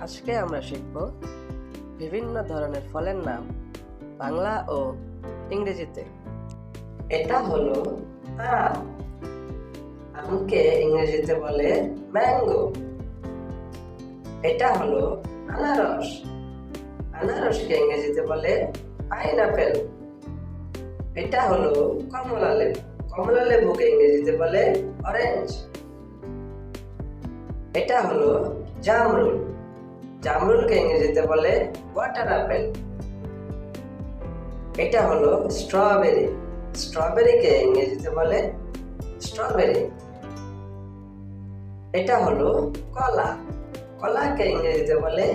আজকে আমরা শিখব বিভিন্ন ধরনের ফলের নাম বাংলা ও ইংরেজিতে। এটা হলো আম আমকে ইংরেজিতে বলে ম্যাঙ্গো। এটা হলো আনারস। আনারসকে ইংরেজিতে বলে পাইনাপেল। এটা হলো কমলা লেবু কমলা লেবুকে ইংরেজিতে বলে অরেঞ্জ। এটা হলো জামরুল। জামরুলকে ইংরেজিতে বলে ওয়াটার আপেল এটা হলো স্ট্রবেরি স্ট্রবেরিকে ইংরেজিতে বলে স্ট্রবেরি এটা হলো কলা। কলাকে ইংরেজিতে বলে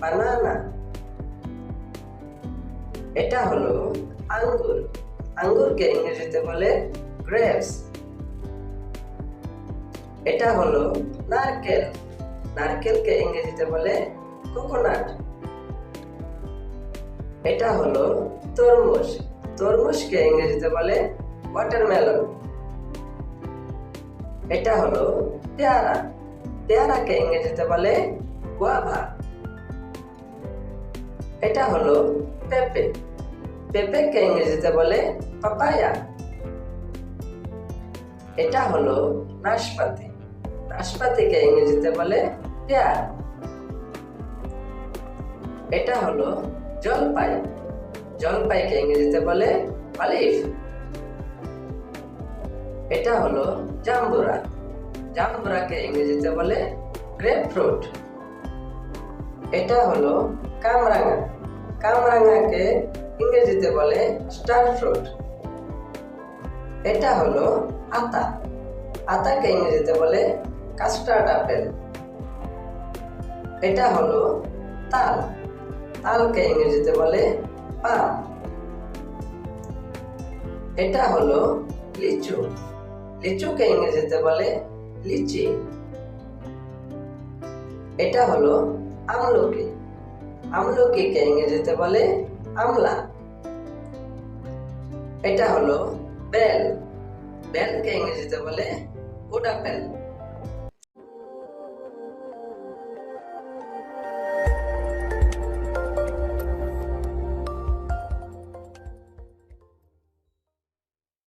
বানানা এটা হলো আঙ্গুর। আঙ্গুরকে ইংরেজিতে বলে গ্রেপস এটা হলো নারকেল। নারকেলকে ইংরেজিতে বলে কোকোনাট। এটা হলো তরমুজ। তরমুজকে ইংরেজিতে বলে ওয়াটারমেলন এটা হলো পেয়ারা। পেয়ারাকে ইংরেজিতে বলে গুয়াভা এটা হলো পেঁপে। পেঁপেকে ইংরেজিতে বলে পাপায়া। এটা হলো নাশপাতি। নাশপাতিকে ইংরেজিতে বলে, পেয়ার। এটা হলো জলপাই। জলপাইকে ইংরেজিতে বলে অলিভ। এটা হলো জাম্বুরা। জাম্বুরাকে ইংরেজিতে বলে গ্রেপ ফ্রুট এটা হলো কামরাঙা। কামরাঙাকে ইংরেজিতে বলে স্টার ফ্রুট এটা হলো আতা। আতাকে ইংরেজিতে বলে কাস্টার্ড আপেল এটা হলো তাল। তালকে ইংরেজিতে বলে পাম এটা হলো লিচু। লিচুকে ইংরেজিতে বলে লিচি। এটা হলো আমলকি। আমলকিকে ইংরেজিতে বলে আমলা। এটা হলো বেল। বেলকে ইংরেজিতে বলে উড আপেল